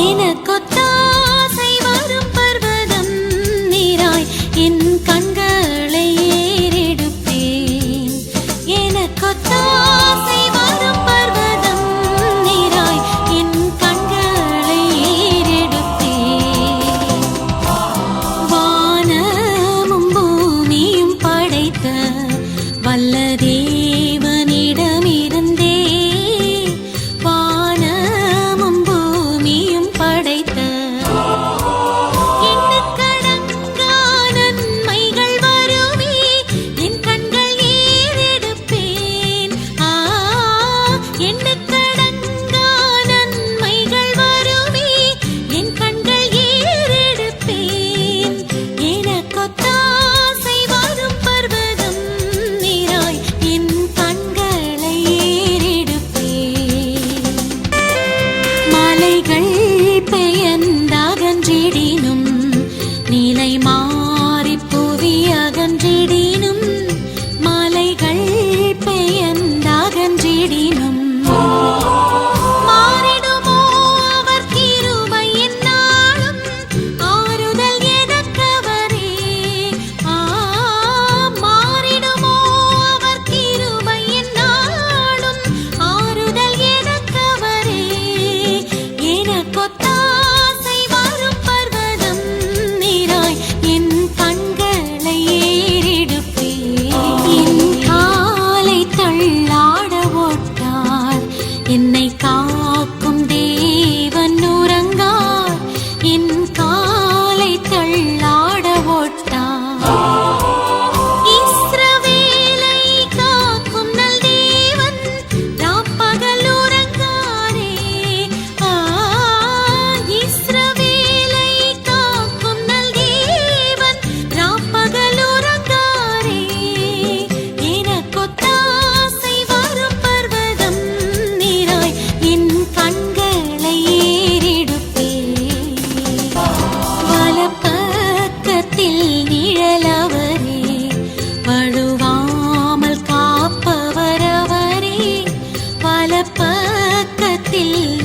எனக்கு என்னை காக்க வலப்பக்கத்தில்